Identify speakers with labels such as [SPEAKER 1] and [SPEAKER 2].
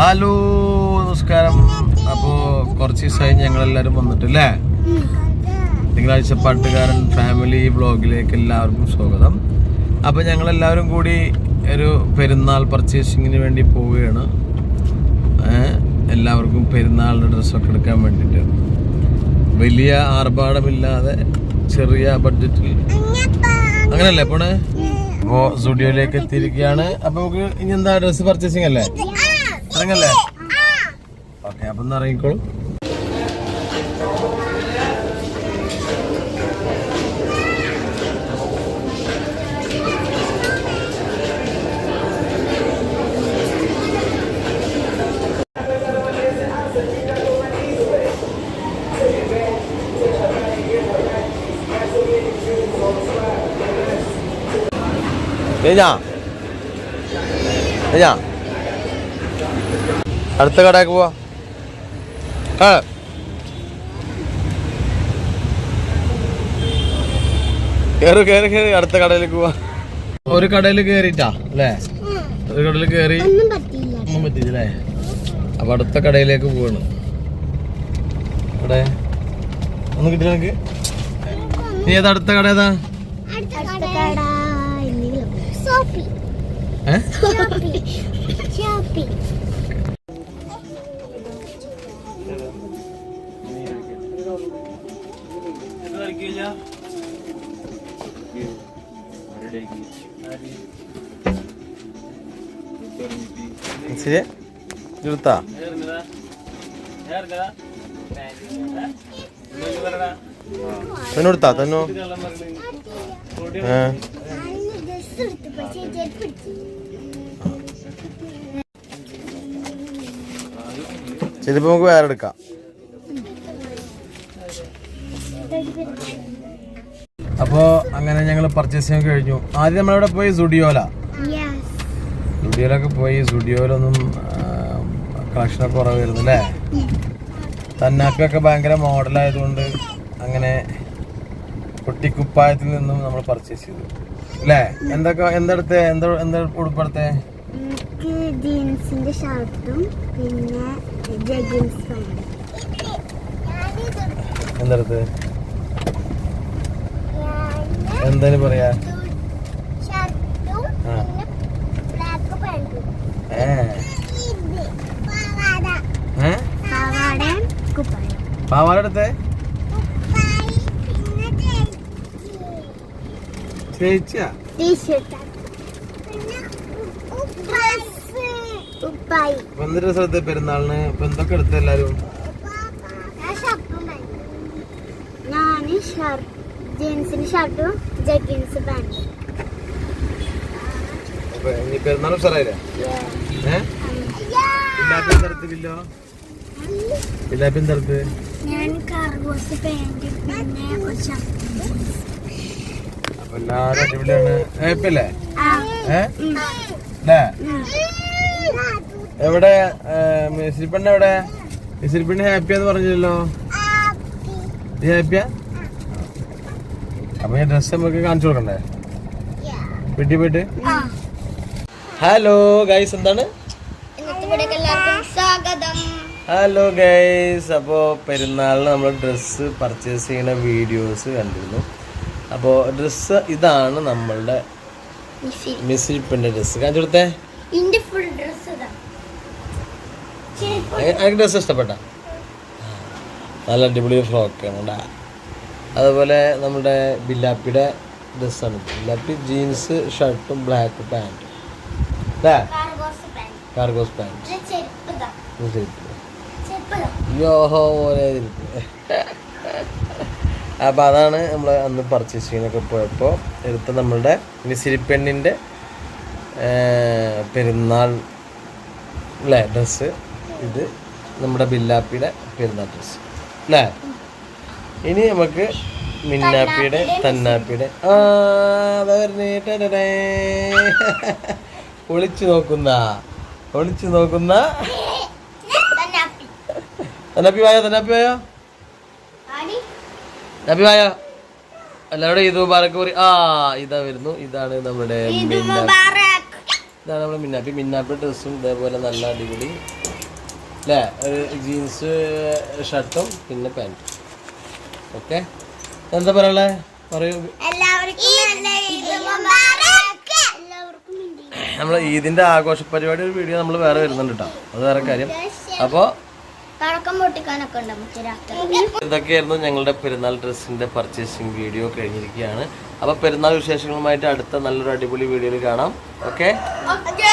[SPEAKER 1] Hello നമസ്കാരം. അപ്പോ കുറച്ച് ദിവസമായി ഞങ്ങൾ എല്ലാവരും വന്നിട്ടില്ലേ? തിങ്കളാഴ്ച പാട്ടുകാരൻ ഫാമിലി വ്ളോഗിലേക്ക് എല്ലാവർക്കും സ്വാഗതം. അപ്പോൾ ഞങ്ങൾ എല്ലാവരും കൂടി ഒരു പെരുന്നാൾ പർച്ചേസിങ്ങിന് വേണ്ടി പോവുകയാണ്. എല്ലാവർക്കും പെരുന്നാളിന്റെ ഡ്രസ്സൊക്കെ എടുക്കാൻ വേണ്ടിട്ട് വലിയ ആർഭാടമില്ലാതെ ചെറിയ ബഡ്ജറ്റിൽ അങ്ങനല്ലേ പോണേ? അപ്പോ സ്റ്റുഡിയോയിലേക്ക് എത്തിയിരിക്കുകയാണ്. അപ്പൊ നമുക്ക് ഇനി എന്താ ഡ്രസ് പർച്ചേസിംഗ് അല്ലേ? ഇറങ്ങല്ലേ? ഓക്കെ അപ്പൊ ഒന്ന് ഇറങ്ങിക്കോളൂ. കഴിഞ്ഞാ കഴിഞ്ഞാ അടുത്ത കടയൊക്കെ പോവാ. ആ. കേറ് കേറി കേറി. അടുത്ത കടയിലേക്ക് പോവാ. ഒരു കടയിൽ കേറിട്ടാ അല്ലേ? ഒരു കടയിൽ കേറി.
[SPEAKER 2] ഒന്നും പറ്റിയില്ല.
[SPEAKER 1] അപ്പൊ അടുത്ത കടയിലേക്ക് പോവാണ്. അവിടെ ഒന്ന് കിട്ടില്ല എനിക്ക് നീ ഏതാ അടുത്ത കട ഏതാ?
[SPEAKER 2] അടുത്ത കട എന്തെങ്കിലും സോപ്പി
[SPEAKER 1] ഏ? ശരി എടുത്താ തന്നോടുത്താ തന്നോ. ഏ.
[SPEAKER 2] ചെരുപ്പ്
[SPEAKER 1] നമുക്ക് വേറെ എടുക്കാം. അപ്പോ അങ്ങനെ ഞങ്ങൾ പർച്ചേസ് ചെയ്യാൻ കഴിഞ്ഞു. ആദ്യം നമ്മളിവിടെ പോയി സുഡിയോല. സുഡിയോലൊക്കെ പോയി സുഡിയോയിലൊന്നും കളക്ഷനൊക്കെ കുറവായിരുന്നു അല്ലേ? തന്നാക്കൊക്കെ ഭയങ്കര മോഡലായതുകൊണ്ട് അങ്ങനെ കുട്ടിക്കുപ്പായത്തിൽ നിന്നും നമ്മൾ പർച്ചേസ് ചെയ്തു. അല്ലേ? എന്തൊക്കെ എന്തെടുത്ത് എന്താ എന്താ ഉടുപ്പെടുത്തേ
[SPEAKER 2] ജീൻസിന്റെ ഷർട്ടും പിന്നെ
[SPEAKER 1] എന്തെടുത്ത്? എന്തായാലും പറയാ? പാവാട. എടുത്തേ ചേച്ചിയാ
[SPEAKER 2] ടീഷർട്ട്
[SPEAKER 1] സ്ഥലത്ത് പെരുന്നാളിന്. ഇപ്പൊ എന്തൊക്കെ എടുത്ത എല്ലാരും?
[SPEAKER 2] ഞാൻ ജീൻസിന് ഷർട്ടും
[SPEAKER 1] പാന്റും ഇനി പെരുന്നാൾ ഉഷാറായില്ലേ?
[SPEAKER 2] ഞാൻ കർഗോസ് പിന്നെ ഒരു ഷർട്ട്.
[SPEAKER 1] എല്ലാരും അടിപൊളിയാണ്. ഏപ്പല്ലേ
[SPEAKER 2] ആ.
[SPEAKER 1] ഏ? അല്ലേ എവിടെ മിസിരിപ്പണ്ണ എവിടെ? മിസിരിപ്പണ്ണ ഹാപ്പിയാന്ന് പറഞ്ഞല്ലോ നീ ഹാപ്പിയാ അപ്പൊ ഞാൻ ഡ്രസ് നമുക്ക് കാണിച്ചു കൊടുക്കണ്ടേ? വീട്ടിൽ പോയിട്ട്? ഹലോ ഗൈസ് എന്താണ്? ഹലോ ഗൈസ് അപ്പോൾ പെരുന്നാളിന് നമ്മൾ ഡ്രസ്സ് പർച്ചേസ് ചെയ്യുന്ന വീഡിയോസ് കണ്ടിരുന്നു. അപ്പോൾ ഡ്രസ്സ് ഇതാണ് നമ്മളുടെ മിസ്സിരിപ്പിന്റെ ഡ്രസ്സ് കാണിച്ചു കൊടുത്തേ.
[SPEAKER 2] ഇന്റെ ഫുൾ ഡ്രസ് ഇതാ.
[SPEAKER 1] എനിക്ക് ഇഷ്ടപ്പെട്ട? നല്ല അടിപൊളി ഫ്രോക്കാണ് അതുപോലെ നമ്മുടെ ബില്ലാപ്പിയുടെ ഡ്രസ്സാണ് ബില്ലാപ്പി ജീൻസ് ഷർട്ടും ബ്ലാക്ക് പാന്റും അല്ലേ
[SPEAKER 2] കർഗോസ് പാന്റ്
[SPEAKER 1] കാർഗോസ്
[SPEAKER 2] ഇതാ
[SPEAKER 1] യോഹോ പോലെ അപ്പോൾ അതാണ് നമ്മൾ അന്ന് പർച്ചേസ് ചെയ്യുന്നൊക്കെ പോയപ്പോൾ എടുത്ത നമ്മളുടെ മിസിരിപ്പെണ്ണിന്റെ പെരുന്നാൾ അല്ലേ ഡ്രസ്സ്. ഇത് നമ്മുടെ ബില്ലാപ്പിയുടെ പെരുന്നാൾ ഡ്രസ്സ്. അല്ലേ ഇനി നമുക്ക് മിന്നാപ്പിയുടെ തന്നാപ്പിയുടെ. ആ അതാ വരുന്നേ. ടടടേ. ഒളിച്ചു നോക്കുന്ന ഒളിച്ചു നോക്കുന്ന.
[SPEAKER 2] തന്നാപ്പി.
[SPEAKER 1] വായോ തന്നാപ്പി വായോ? തന്നാപ്പി വായോ? എല്ലാവരുടെ ഇത് മുബാറക്ക് പറയും ആ ഇതാ വരുന്നു. ഇതാണ് നമ്മുടെ മിന്നാപ്പി. ഇതാണ് നമ്മൾ മിന്നാപ്പി. മിന്നാപ്പി ഡ്രസ്സും ഇതേപോലെ നല്ല അടിപൊളി. അല്ലേ? ജീൻസ് ഷർട്ടും പിന്നെ പാന്റും. ഓക്കെ? എന്താ പറയാനുള്ളത് പറയൂ. നമ്മൾ ഈദിന്റെ ആഘോഷ പരിപാടി ഒരു വീഡിയോ നമ്മൾ വേറെ വരുന്നുണ്ട് കേട്ടോ അത് വേറെ കാര്യം. അപ്പോൾ
[SPEAKER 2] പടക്കം പൊട്ടിക്കാനൊക്കെ ഉണ്ട് നമുക്ക് രാത്രി
[SPEAKER 1] ഇതൊക്കെയായിരുന്നു ഞങ്ങളുടെ പെരുന്നാൾ ഡ്രസ്സിന്റെ പർച്ചേസിംഗ് വീഡിയോ കഴിഞ്ഞിരിക്കുകയാണ്. അപ്പൊ പെരുന്നാൾ വിശേഷങ്ങളുമായിട്ട് അടുത്ത നല്ലൊരു അടിപൊളി വീഡിയോയിൽ കാണാം. Okay
[SPEAKER 2] okay